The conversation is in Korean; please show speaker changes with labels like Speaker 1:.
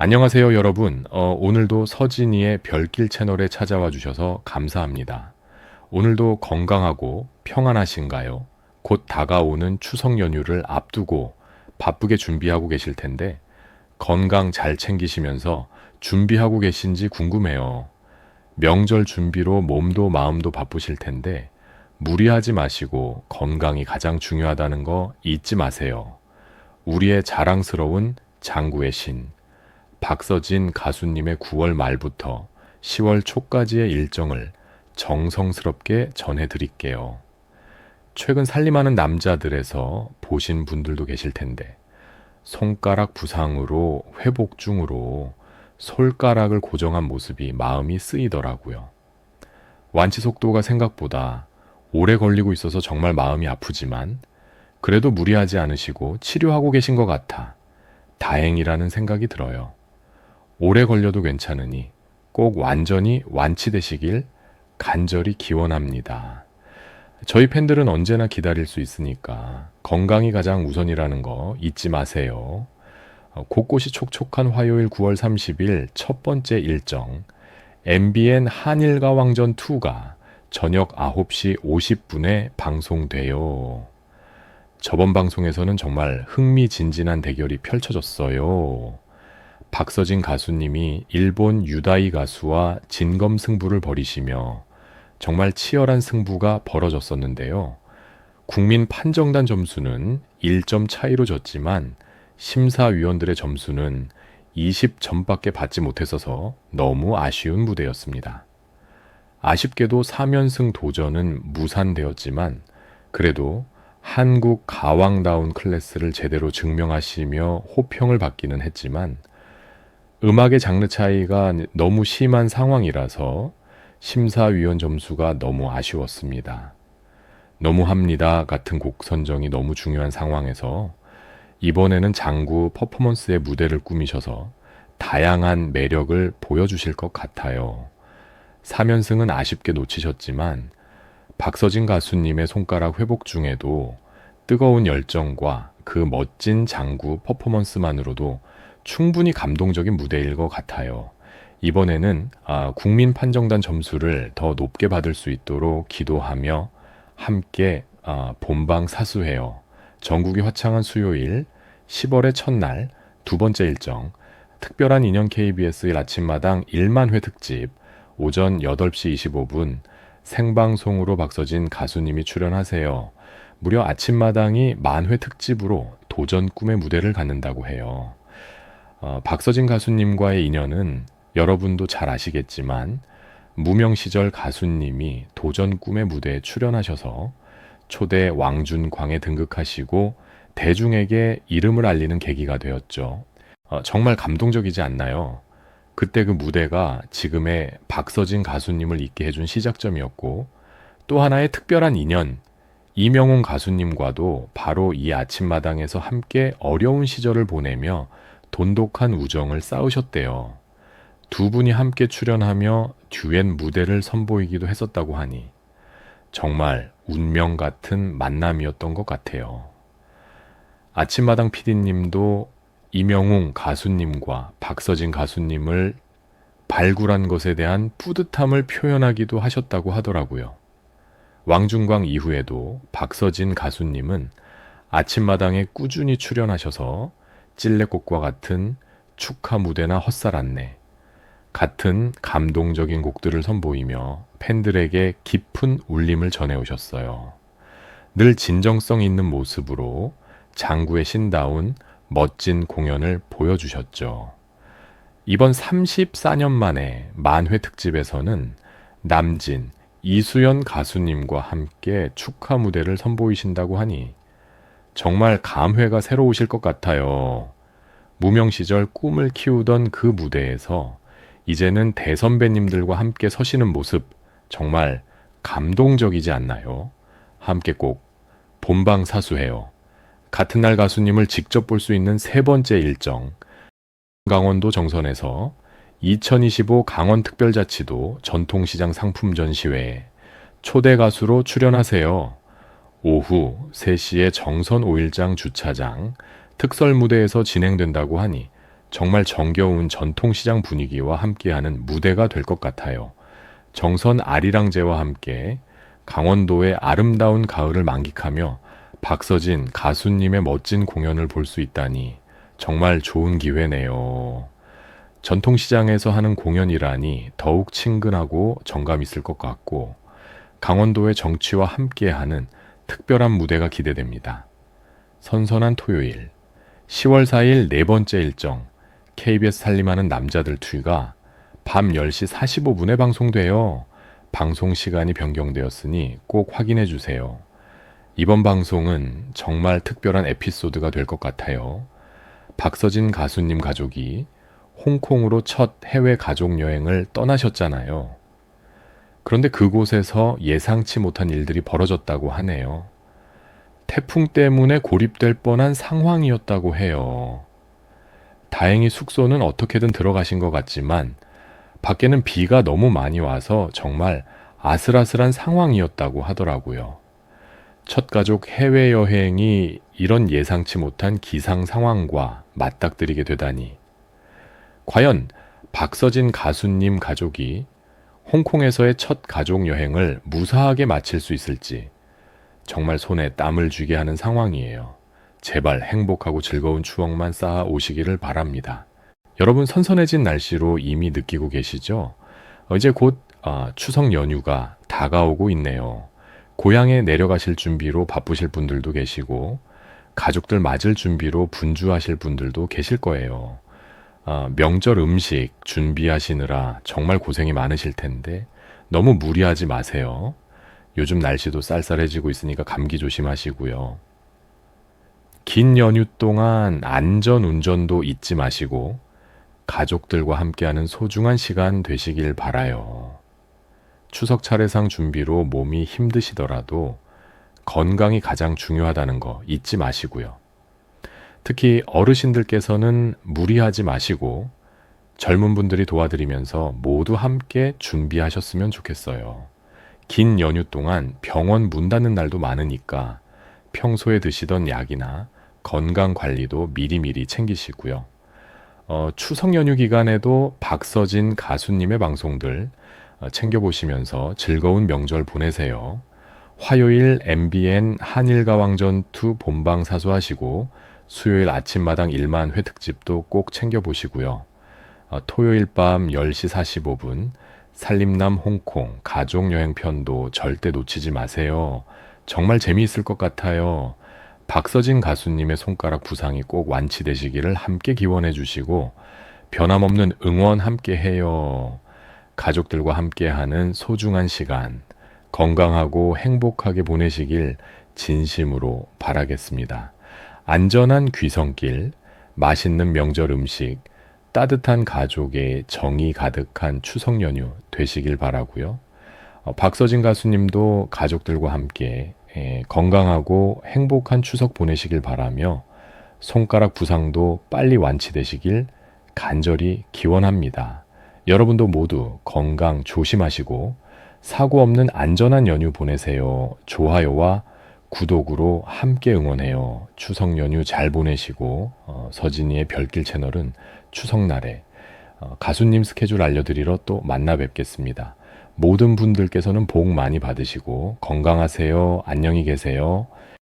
Speaker 1: 안녕하세요, 여러분. 어, 오늘도 서진이의 별길 채널에 찾아와 주셔서 감사합니다. 오늘도 건강하고 평안하신가요? 곧 다가오는 추석 연휴를 앞두고 바쁘게 준비하고 계실 텐데 건강 잘 챙기시면서 준비하고 계신지 궁금해요. 명절 준비로 몸도 마음도 바쁘실 텐데 무리하지 마시고 건강이 가장 중요하다는 거 잊지 마세요. 우리의 자랑스러운 장구의 신 박서진 가수님의 9월 말부터 10월 초까지의 일정을 정성스럽게 전해드릴게요. 최근 살림하는 남자들에서 보신 분들도 계실 텐데 손가락 부상으로 회복 중으로 솔가락을 고정한 모습이 마음이 쓰이더라고요. 완치 속도가 생각보다 오래 걸리고 있어서 정말 마음이 아프지만 그래도 무리하지 않으시고 치료하고 계신 것 같아 다행이라는 생각이 들어요. 오래 걸려도 괜찮으니 꼭 완전히 완치되시길 간절히 기원합니다. 저희 팬들은 언제나 기다릴 수 있으니까 건강이 가장 우선이라는 거 잊지 마세요. 어, 곳곳이 촉촉한 화요일 9월 30일 첫 번째 일정 MBN 한일가 왕전 2가 저녁 9시 50분에 방송돼요. 저번 방송에서는 정말 흥미진진한 대결이 펼쳐졌어요. 박서진 가수님이 일본 유다이 가수와 진검 승부를 벌이시며 정말 치열한 승부가 벌어졌었는데요. 국민 판정단 점수는 1점 차이로 졌지만 심사위원들의 점수는 20점밖에 받지 못했어서 너무 아쉬운 무대였습니다. 아쉽게도 3연승 도전은 무산되었지만 그래도 한국 가왕다운 클래스를 제대로 증명하시며 호평을 받기는 했지만 음악의 장르 차이가 너무 심한 상황이라서 심사위원 점수가 너무 아쉬웠습니다. 너무합니다 같은 곡 선정이 너무 중요한 상황에서 이번에는 장구 퍼포먼스의 무대를 꾸미셔서 다양한 매력을 보여주실 것 같아요. 3연승은 아쉽게 놓치셨지만 박서진 가수님의 손가락 회복 중에도 뜨거운 열정과 그 멋진 장구 퍼포먼스만으로도 충분히 감동적인 무대일 것 같아요. 이번에는 아, 국민 판정단 점수를 더 높게 받을 수 있도록 기도하며 함께 아, 본방 사수해요. 전국이 화창한 수요일 10월의 첫날 두 번째 일정 특별한 인연 KBS 일 아침마당 1만 회 특집 오전 8시 25분 생방송으로 박서진 가수님이 출연하세요. 무려 아침마당이 만회 특집으로 도전 꿈의 무대를 갖는다고 해요. 어, 박서진 가수님과의 인연은 여러분도 잘 아시겠지만 무명 시절 가수님이 도전 꿈의 무대에 출연하셔서 초대 왕준광에 등극하시고 대중에게 이름을 알리는 계기가 되었죠. 어, 정말 감동적이지 않나요? 그때 그 무대가 지금의 박서진 가수님을 있게 해준 시작점이었고 또 하나의 특별한 인연, 이명훈 가수님과도 바로 이 아침마당에서 함께 어려운 시절을 보내며 돈독한 우정을 쌓으셨대요. 두 분이 함께 출연하며 듀엣 무대를 선보이기도 했었다고 하니 정말 운명 같은 만남이었던 것 같아요. 아침마당 PD님도 이명웅 가수님과 박서진 가수님을 발굴한 것에 대한 뿌듯함을 표현하기도 하셨다고 하더라고요. 왕중광 이후에도 박서진 가수님은 아침마당에 꾸준히 출연하셔서 찔레꽃과 같은 축하 무대나 헛살 안내, 같은 감동적인 곡들을 선보이며 팬들에게 깊은 울림을 전해오셨어요. 늘 진정성 있는 모습으로 장구의 신다운 멋진 공연을 보여주셨죠. 이번 34년 만에 만회 특집에서는 남진, 이수연 가수님과 함께 축하 무대를 선보이신다고 하니 정말 감회가 새로우실 것 같아요. 무명 시절 꿈을 키우던 그 무대에서 이제는 대선배님들과 함께 서시는 모습 정말 감동적이지 않나요? 함께 꼭 본방 사수해요. 같은 날 가수님을 직접 볼 수 있는 세 번째 일정 강원도 정선에서 2025 강원특별자치도 전통시장 상품 전시회에 초대 가수로 출연하세요. 오후 3시에 정선 5일장 주차장 특설 무대에서 진행된다고 하니 정말 정겨운 전통시장 분위기와 함께하는 무대가 될 것 같아요. 정선 아리랑제와 함께 강원도의 아름다운 가을을 만끽하며 박서진 가수님의 멋진 공연을 볼 수 있다니 정말 좋은 기회네요. 전통시장에서 하는 공연이라니 더욱 친근하고 정감 있을 것 같고 강원도의 정취와 함께하는 특별한 무대가 기대됩니다. 선선한 토요일 10월 4일 네 번째 일정 KBS 살림하는 남자들 투이가 밤 10시 45분에 방송돼요. 방송 시간이 변경되었으니 꼭 확인해 주세요. 이번 방송은 정말 특별한 에피소드가 될 것 같아요. 박서진 가수님 가족이 홍콩으로 첫 해외 가족 여행을 떠나셨잖아요. 그런데 그곳에서 예상치 못한 일들이 벌어졌다고 하네요. 태풍 때문에 고립될 뻔한 상황이었다고 해요. 다행히 숙소는 어떻게든 들어가신 것 같지만 밖에는 비가 너무 많이 와서 정말 아슬아슬한 상황이었다고 하더라고요. 첫 가족 해외여행이 이런 예상치 못한 기상 상황과 맞닥뜨리게 되다니. 과연 박서진 가수님 가족이 홍콩에서의 첫 가족 여행을 무사하게 마칠 수 있을지 정말 손에 땀을 쥐게 하는 상황이에요. 제발 행복하고 즐거운 추억만 쌓아 오시기를 바랍니다. 여러분 선선해진 날씨로 이미 느끼고 계시죠? 어, 이제 곧 아, 추석 연휴가 다가오고 있네요. 고향에 내려가실 준비로 바쁘실 분들도 계시고 가족들 맞을 준비로 분주하실 분들도 계실 거예요. 아, 명절 음식 준비하시느라 정말 고생이 많으실 텐데 너무 무리하지 마세요. 요즘 날씨도 쌀쌀해지고 있으니까 감기 조심하시고요. 긴 연휴 동안 안전 운전도 잊지 마시고 가족들과 함께하는 소중한 시간 되시길 바라요. 추석 차례상 준비로 몸이 힘드시더라도 건강이 가장 중요하다는 거 잊지 마시고요. 특히 어르신들께서는 무리하지 마시고 젊은 분들이 도와드리면서 모두 함께 준비하셨으면 좋겠어요. 긴 연휴 동안 병원 문 닫는 날도 많으니까 평소에 드시던 약이나 건강 관리도 미리미리 챙기시고요. 어, 추석 연휴 기간에도 박서진 가수님의 방송들 어, 챙겨보시면서 즐거운 명절 보내세요. 화요일 MBN 한일가왕전2 본방 사수하시고 수요일 아침마당 1만 회 특집도 꼭 챙겨보시고요. 어, 토요일 밤 10시 45분 살림남 홍콩 가족여행 편도 절대 놓치지 마세요. 정말 재미있을 것 같아요. 박서진 가수님의 손가락 부상이 꼭 완치되시기를 함께 기원해 주시고 변함없는 응원 함께 해요. 가족들과 함께하는 소중한 시간 건강하고 행복하게 보내시길 진심으로 바라겠습니다. 안전한 귀성길, 맛있는 명절 음식, 따뜻한 가족의 정이 가득한 추석 연휴 되시길 바라고요. 어, 박서진 가수님도 가족들과 함께 예, 건강하고 행복한 추석 보내시길 바라며 손가락 부상도 빨리 완치되시길 간절히 기원합니다. 여러분도 모두 건강 조심하시고 사고 없는 안전한 연휴 보내세요. 좋아요와 구독으로 함께 응원해요. 추석 연휴 잘 보내시고 어, 서진이의 별길 채널은 추석날에 어, 가수님 스케줄 알려드리러 또 만나 뵙겠습니다. 모든 분들께서는 복 많이 받으시고 건강하세요. 안녕히 계세요.